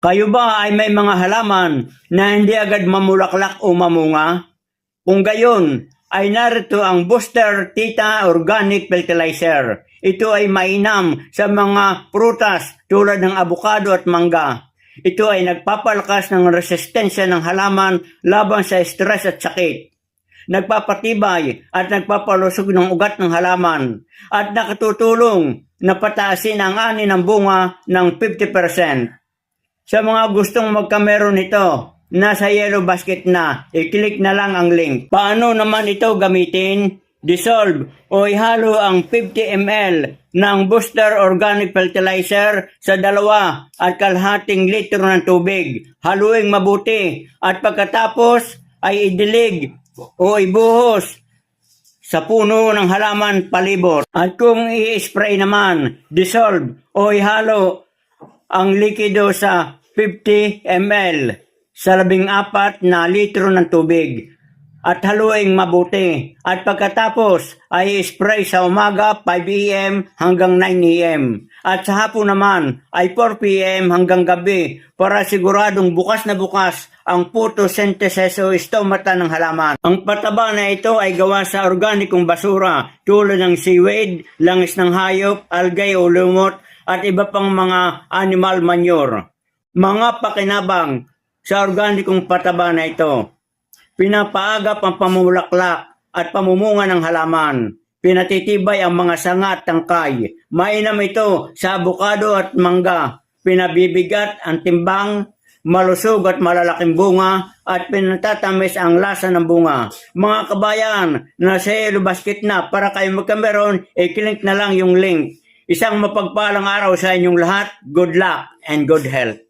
Kayo ba ay may mga halaman na hindi agad mamulaklak o mamunga? Kung gayon, ay narito ang Booster Tita Organic Fertilizer. Ito ay mainam sa mga prutas tulad ng abukado at mangga. Ito ay nagpapalakas ng resistensya ng halaman laban sa stress at sakit. Nagpapatibay at nagpapalusog ng ugat ng halaman at nakatutulong na pataasin ang ani ng bunga ng 50%. Sa mga gustong magkamero nito, nasa yellow basket na, i-click na lang ang link. Paano naman ito gamitin? Dissolve o ihalo ang 50 ml ng Booster Organic Fertilizer sa dalawa at kalahating litro ng tubig. Haluing mabuti at pagkatapos ay idilig o ibuhos sa puno ng halaman palibot. At kung i-spray naman, dissolve o ihalo ang likido sa 50 ml sa labing apat na litro ng tubig at haluing mabuti. At pagkatapos ay spray sa umaga 5 a.m. hanggang 9 a.m. At sa hapon naman ay 4 p.m. hanggang gabi para siguradong bukas na bukas ang photosynthesis o stomata ng halaman. Ang pataba na ito ay gawa sa organikong basura tulad ng seaweed, langis ng hayop, algae o lumot at iba pang mga animal manure. Mga pakinabang sa organikong pataba na ito. Pinapaagap ang pamulaklak at pamumunga ng halaman. Pinatitibay ang mga sanga at tangkay. Mainam ito sa abukado at mangga. Pinabibigat ang timbang, malusog at malalaking bunga at pinatatamis ang lasa ng bunga. Mga kabayan, nasa yellow basket na para kayo magkameron, i-click na lang yung link. Isang mapagpalang araw sa inyong lahat. Good luck and good health.